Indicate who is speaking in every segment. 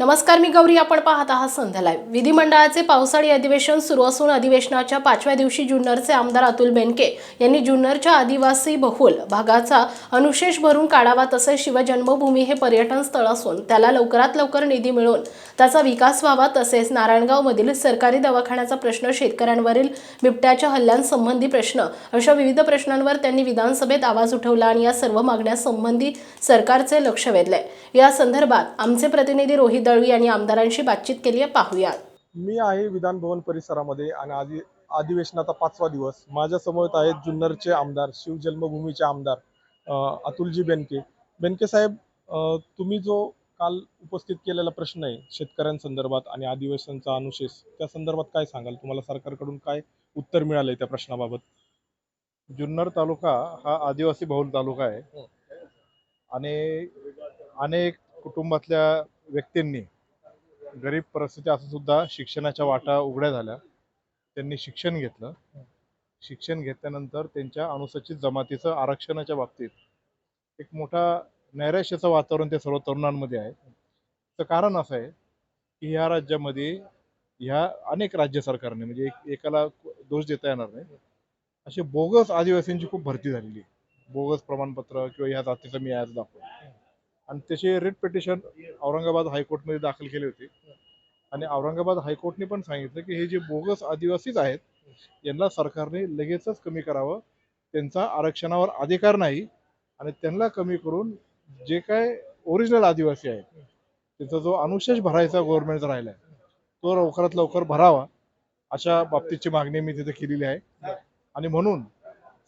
Speaker 1: नमस्कार मी गौरी. आपण पाहत आहात संध्या लाईव्ह विधिमंडळाचे पावसाळी अधिवेशन सुरू असून अधिवेशनाच्या पाचव्या दिवशी जुन्नरचे आमदार अतुल बेनके यांनी जुन्नरच्या आदिवासी बहुल भागाचा अनुशेष भरून काढावा तसेच शिवजन्मभूमी हे पर्यटन स्थळ असून त्याला लवकरात लवकर निधी मिळून त्याचा विकास व्हावा तसेच नारायणगावमधील सरकारी दवाखान्याचा प्रश्न शेतकऱ्यांवरील बिबट्याच्या हल्ल्यांसंबंधी प्रश्न अशा विविध प्रश्नांवर त्यांनी विधानसभेत आवाज उठवला आणि या सर्व मागण्यांसंबंधी सरकारचे लक्ष वेधले. या संदर्भात आमचे प्रतिनिधी रोहित दळवी यांनी आमदारांशी बातचीत केली आहे. पाहूयात.
Speaker 2: मी आहे विधान भवन परिसरामध्ये आणि आधी अधिवेशनाचा पाचवा दिवस. माझ्यासमोर आहेत जुन्नरचे आमदार शिवजन्मभूमीचे आमदार अतुलजी बेनके. बेनके साहेब तुम्ही जो काल उपस्थित केलेला प्रश्न आहे शेतकऱ्यांसंदर्भात आणि अधिवेशनचा अनुशेष त्या संदर्भात काय सांगाल? तुम्हाला सरकारकडून काय उत्तर मिळालंय त्या प्रश्नाबाबत?
Speaker 3: जुन्नर तालुका हा आदिवासी बहुल तालुका आहे. आणि अनेक कुटुंबातल्या व्यक्तींनी गरीब परिस्थिती असं सुद्धा शिक्षणाच्या वाटा उघड्या झाल्या. त्यांनी शिक्षण घेतलं. शिक्षण घेतल्यानंतर त्यांच्या अनुसूचित जमातीचं आरक्षणाच्या बाबतीत एक मोठा नैराश्याचं वातावरण ते सर्व तरुणांमध्ये आहे. तर कारण असं आहे की ह्या राज्यामध्ये ह्या अनेक राज्य सरकारने म्हणजे एक एकाला दोष देता येणार नाही. अशी बोगस आदिवासींची खूप भरती झालेली आहे. बोगस प्रमाणपत्र किंवा ह्या जातीचं मी आज दाखवतो. आणि त्याचे रिट पिटिशन औरंगाबाद हायकोर्टमध्ये दाखल केले होते. आणि औरंगाबाद हायकोर्टने पण सांगितलं की हे जे बोगस आदिवासीच आहेत यांना सरकारने लगेचच कमी करावं. त्यांचा आरक्षणावर अधिकार नाही आणि त्यांना कमी करून जे काय ओरिजिनल आदिवासी आहेत त्याचा जो अनुशेष भरायचा गव्हर्नमेंटचा राहिला आहे तो लवकरात लवकर भरावा अशा बाबतीची मागणी मी तिथे केलेली आहे. आणि म्हणून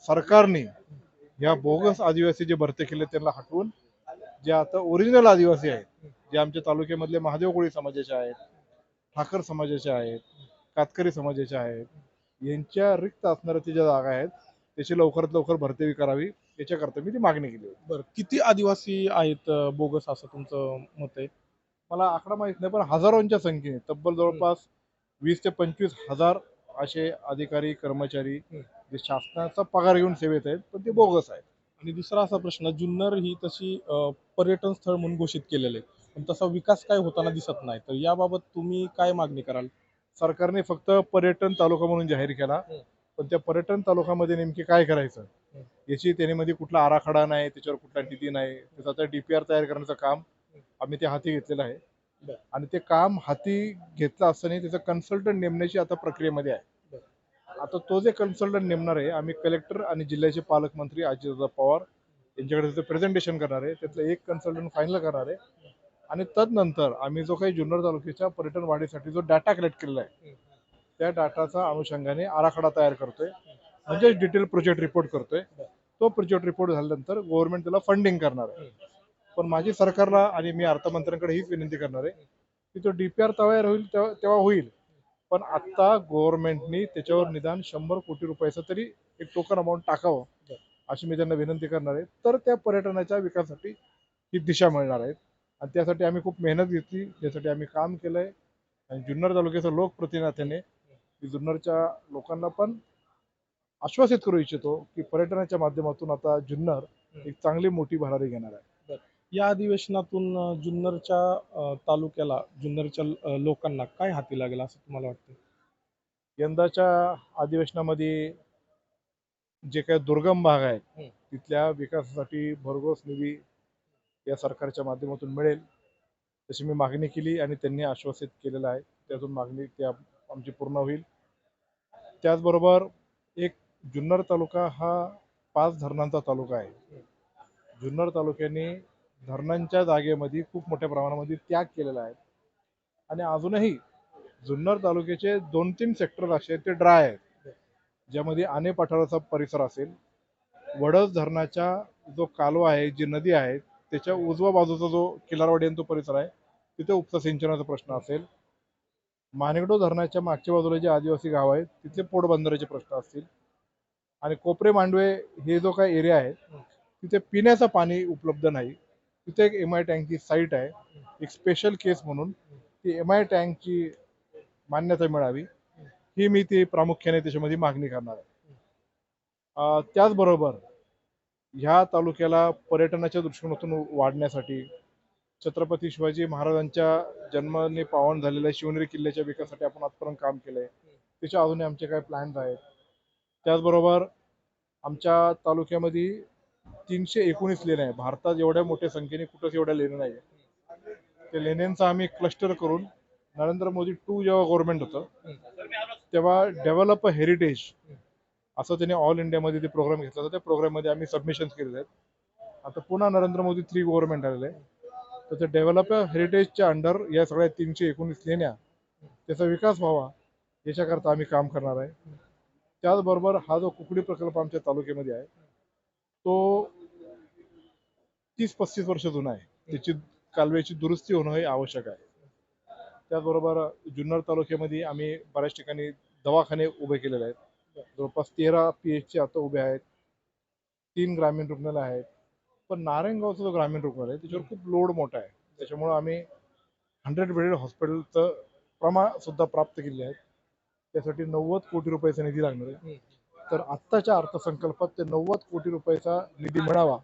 Speaker 3: सरकारने या बोगस आदिवासी जे भरती केले त्यांना हटवून जे आता ओरिजिनल आदिवासी आहेत जे आमच्या तालुक्यामधले महादेव कोळी समाजाचे आहेत ठाकर समाजाचे आहेत कातकरी समाजाचे आहेत यांच्या रिक्त असणाऱ्या त्या ज्या जागा आहेत त्याची लवकरात लवकर भरती करावी याच्याकरता मी ती मागणी केली होती.
Speaker 2: बरं किती आदिवासी आहेत अ, बोगस असं तुमचं मत आहे?
Speaker 3: मला आकडा माहीत नाही पण हजारोंच्या संख्येने तब्बल जवळपास वीस ते पंचवीस हजार असे अधिकारी कर्मचारी जे शासनाचा पगार घेऊन सेवेत आहेत पण ते बोगस आहेत.
Speaker 2: आणि दुसरा असा प्रश्न जुन्नर ही तशी पर्यटन स्थळ म्हणून घोषित केलेलं आहे पण तसा विकास काय होताना दिसत नाही. तर याबाबत तुम्ही काय मागणी कराल?
Speaker 3: सरकारने फक्त पर्यटन तालुका म्हणून जाहीर केला. पण त्या पर्यटन तालुक्यामध्ये नेमके काय करायचं? याची त्यामध्ये कुठला आराखडा नाही त्याच्यावर कुठला निधी नाही. त्याचं आता डीपीआर तयार करण्याचं काम आम्ही ते हाती घेतलेलं आहे. आणि ते काम हाती घेतलं असताना त्याचं कन्सल्टंट नेमण्याची आता प्रक्रियेमध्ये आहे. आता तो जे कन्सल्टंट नेमणार आहे आम्ही कलेक्टर आणि जिल्ह्याचे पालकमंत्री अजितदादा पवार यांच्याकडे त्याचं प्रेझेंटेशन करणार आहे. त्यातलं एक कन्सल्टंट फायनल करणार आहे. आणि तदनंतर आम्ही जो काही जुन्नर तालुक्याच्या पर्यटन वाढीसाठी जो डाटा कलेक्ट केलेला आहे त्या डाटाचा अनुषंगाने आराखडा तयार करतोय. म्हणजे डिटेल प्रोजेक्ट रिपोर्ट करतोय. तो प्रोजेक्ट रिपोर्ट झाल्यानंतर गव्हर्नमेंट त्याला फंडिंग करणार आहे. पण माझी सरकारला आणि मी अर्थमंत्र्यांकडे हीच विनंती करणार आहे की तो डीपीआर तयार होईल तेव्हा तेव्हा होईल. पण आता गव्हर्नमेंटनी त्याच्यावर निदान शंभर कोटी रुपयाचं तरी एक टोकन अमाऊंट टाकावं अशी मी त्यांना विनंती करणार आहे. तर त्या पर्यटनाच्या विकासासाठी ही दिशा मिळणार आहेत आणि त्यासाठी आम्ही खूप मेहनत घेतली त्यासाठी आम्ही काम केलंय. आणि जुन्नर तालुक्याचा लोकप्रतिनिधाने की जुन्नरच्या लोकांना पण आश्वासित करू इच्छितो की पर्यटनाच्या माध्यमातून आता जुन्नर एक चांगली मोठी भरारी घेणार आहे.
Speaker 2: या अधिवेशनातून जुन्नरच्या तालुक्याला जुन्नरच्या लोकांना काय हाती लागेल असं तुम्हाला वाटतं
Speaker 3: यंदाच्या अधिवेशनामध्ये जे काही दुर्गम भाग आहेत. तिथल्या विकासासाठी भरघोस निधी या सरकारच्या माध्यमातून मिळेल तशी मी मागणी केली आणि त्यांनी आश्वासित केलेलं आहे. त्यातून मागणी त्या आमची पूर्ण होईल. त्याचबरोबर एक जुन्नर तालुका हा पाच धरणांचा तालुका आहे. जुन्नर तालुक्याने धरणांच्या जागेमध्ये खूप मोठ्या प्रमाणामध्ये त्याग केलेला आहे. आणि अजूनही जुन्नर तालुक्याचे दोन तीन सेक्टर असे आहेत ते ड्राय आहेत. ज्यामध्ये आने पठाराचा परिसर असेल वडस धरणाच्या जो कालवा आहे जी नदी आहे त्याच्या उजव्या बाजूचा जो किल्लारवाडी आणि तो परिसर आहे तिथे उपसा सिंचनाचा प्रश्न असेल. मानेगडो धरणाच्या मागच्या बाजूला जे आदिवासी गाव आहेत तिथले पोटबंदराचे प्रश्न असतील. आणि कोपरे मांडवे हे जो काही एरिया आहे तिथे पिण्याचं पाणी उपलब्ध नाही. तिथे एक एम आय टँकची साईट आहे. एक स्पेशल केस म्हणून. ती एम आय टँकची मान्यता मिळावी. ही मी ती प्रामुख्याने त्याच्यामध्ये मागणी करणार आहे. त्याचबरोबर ह्या तालुक्याला पर्यटनाच्या दृष्टिकोनातून वाढण्यासाठी छत्रपती शिवाजी महाराजांच्या जन्माने पावन झालेल्या शिवनेरी किल्ल्याच्या विकासासाठी आपण आजपर्यंत काम केलंय. त्याच्या अजूनही आमचे काही प्लॅन्स आहेत. त्याचबरोबर आमच्या तालुक्यामध्ये तीनशे एकोणीस लेण्या आहे. भारतात एवढ्या मोठ्या संख्येने कुठंच एवढ्या लेण्या नाही त्या लेण्यांचा आम्ही क्लस्टर करून नरेंद्र मोदी टू जेव्हा गव्हर्नमेंट होतं तेव्हा डेव्हलप अ हेरिटेज असं त्याने ऑल इंडियामध्ये ते प्रोग्राम घेतला होता. त्या प्रोग्राममध्ये आम्ही सबमिशन केलेले आहेत. आता पुन्हा नरेंद्र मोदी थ्री गव्हर्नमेंट आलेलं आहे तर त्या डेव्हलप हेरिटेजच्या अंडर या सगळ्या तीनशे एकोणीस लेण्या त्याचा विकास व्हावा याच्याकरता आम्ही काम करणार आहे. त्याचबरोबर हा जो कुकडी प्रकल्प आमच्या तालुक्यामध्ये आहे तो तीस पस्तीस वर्ष जुना आहे. त्याची कालव्याची दुरुस्ती होणं हे आवश्यक आहे. त्याचबरोबर जुन्नर तालुक्यामध्ये आम्ही बऱ्याच ठिकाणी दवाखाने उभे केलेले आहेत. जवळपास तेरा पी एचचे आता उभे आहेत. तीन ग्रामीण रुग्णालय आहेत. पण नारायणगावचा जो ग्रामीण रुग्णालय त्याच्यावर खूप लोड मोठा आहे. त्याच्यामुळं आम्ही हंड्रेड बेडेड हॉस्पिटलचं प्रमाण सुद्धा प्राप्त केले आहेत. त्यासाठी नव्वद कोटी रुपयाचा निधी लागणार आहे. तर आत्ताच्या अर्थसंकल्पात ते नव्वद कोटी रुपयाचा निधी मिळावा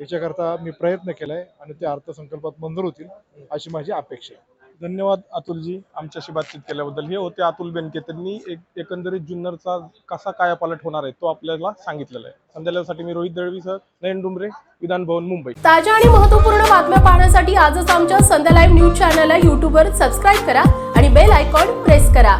Speaker 3: याच्याकरता मी प्रयत्न केलाय आणि ते अर्थसंकल्पात मंजूर होतील अशी माझी अपेक्षा आहे.
Speaker 2: धन्यवाद अतुलजी आमच्याशी बातचीत केल्याबद्दल. हे होते अतुल बेनके. त्यांनी एक एकंदरीत जुन्नरचा कसा कायापालट होणार आहे तो आपल्याला सांगितलेला आहे. संध्याकाळसाठी मी रोहित दळवीसह नयन डुमरे विधान भवन मुंबई.
Speaker 1: ताज्या आणि महत्त्वपूर्ण बातम्या पाहण्यासाठी आजच आमच्या संध्या लाईव्ह न्यूज चॅनलला यूट्यूबवर सबस्क्राईब करा आणि बेल आयकॉन प्रेस करा.